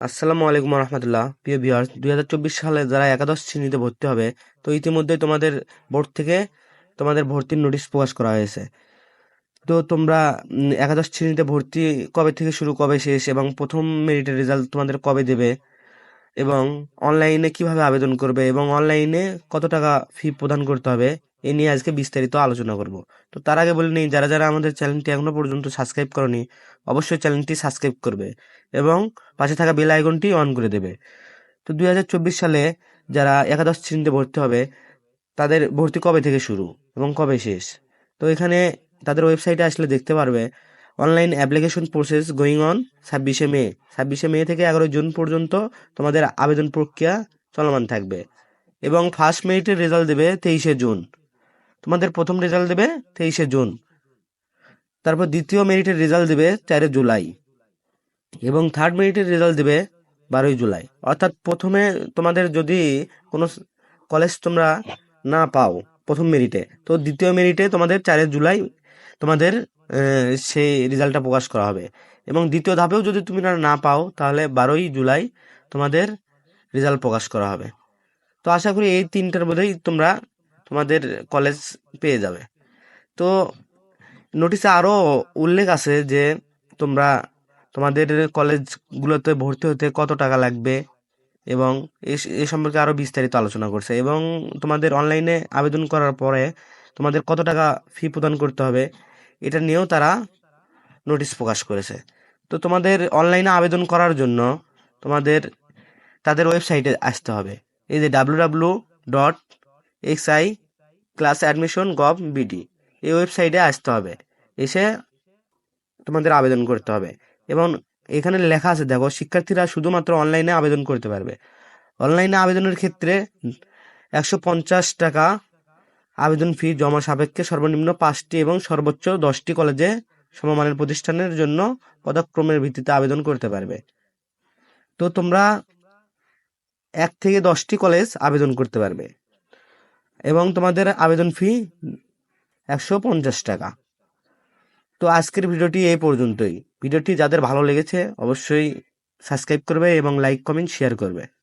আসসালামু আলাইকুম রহমতুল্লাহ প্রিয় ভিউয়ার্স দুই হাজার চব্বিশ সালে যারা একাদশ শ্রেণীতে ভর্তি হবে, তো ইতিমধ্যে তোমাদের বোর্ড থেকে তোমাদের ভর্তির নোটিশ প্রকাশ করা হয়েছে। তো তোমরা একাদশ শ্রেণীতে ভর্তি কবে থেকে শুরু, কবে শেষ এবং প্রথম মেরিটের রেজাল্ট তোমাদের কবে দেবে এবং অনলাইনে কীভাবে আবেদন করবে এবং অনলাইনে কত টাকা ফি প্রদান করতে হবে এ নিয়ে আজকে বিস্তারিত আলোচনা করব। তো তার আগে বলে নিই, যারা যারা আমাদের চ্যানেলটি এখনও পর্যন্ত সাবস্ক্রাইব করনি, অবশ্যই চ্যানেলটি সাবস্ক্রাইব করবে এবং পাশে থাকা বেল আইকনটি অন করে দেবে। তো দুই হাজার চব্বিশ সালে যারা একাদশ শ্রেণীতে ভর্তি হবে, তাদের ভর্তি কবে থেকে শুরু এবং কবে শেষ? তো এখানে তাদের ওয়েবসাইটে আসলে দেখতে পারবে, online application process going on ছাব্বিশে মে। ছাব্বিশে মে থেকে এগারোই জুন পর্যন্ত তোমাদের আবেদন প্রক্রিয়া চলমান থাকবে এবং ফার্স্ট মেরিটের রেজাল্ট দেবে তেইশে জুন। তোমাদের প্রথম রেজাল্ট দেবে তেইশে জুন। তারপর দ্বিতীয় মেরিটের রেজাল্ট দেবে চারে জুলাই। এবং থার্ড মেরিটের রেজাল্ট দেবে বারোই জুলাই। অর্থাৎ প্রথমে তোমাদের যদি কোনো কলেজ তোমরা না পাও প্রথম মেরিটে তো দ্বিতীয় মেরিটে তোমাদের চারে জুলাই তোমাদের সেই রেজাল্টটা প্রকাশ করা হবে। এবং দ্বিতীয় ধাপেও যদি তুমি না পাও, তাহলে বারোই জুলাই তোমাদের রেজাল্ট প্রকাশ করা হবে। তো আশা করি এই তিনটার মধ্যেই তোমরা তোমাদের কলেজ পেয়ে যাবে। তো নোটিশে আরও উল্লেখ আছে যে, তোমরা তোমাদের কলেজগুলোতে ভর্তি হতে কত টাকা লাগবে এবং এ সম্পর্কে আরও বিস্তারিত আলোচনা করছে এবং তোমাদের অনলাইনে আবেদন করার পরে তোমাদের কত টাকা ফি প্রদান করতে হবে, এটা নিয়েও তারা নোটিশ প্রকাশ করেছে। তো তোমাদের অনলাইনে আবেদন করার জন্য তোমাদের, তাদের ওয়েবসাইটে আসতে হবে। এই যে W W dot X I class admission gov BD এই ওয়েবসাইটে আসতে হবে। এসে তোমাদের আবেদন করতে হবে। এবং এখানে লেখা আছে, দেখো, শিক্ষার্থীরা শুধুমাত্র অনলাইনে আবেদন করতে পারবে। অনলাইনে আবেদনের ক্ষেত্রে একশো পঞ্চাশ টাকা আবেদন ফি জমা সাপেক্ষে সর্বনিম্ন পাঁচটি এবং সর্বোচ্চ দশটি কলেজে সমমানের প্রতিষ্ঠানের জন্য পদক্রমের ভিত্তিতে আবেদন করতে পারবে। তো তোমরা এক থেকে দশটি কলেজ আবেদন করতে পারবে। এবং তোমাদের আবেদন ফি একশো পঞ্চাশ টাকা। তো আজকের ভিডিওটি এই পর্যন্তই। ভিডিওটি যাদের ভালো লেগেছে, অবশ্যই সাবস্ক্রাইব করবে এবং লাইক, কমেন্ট, শেয়ার করবে।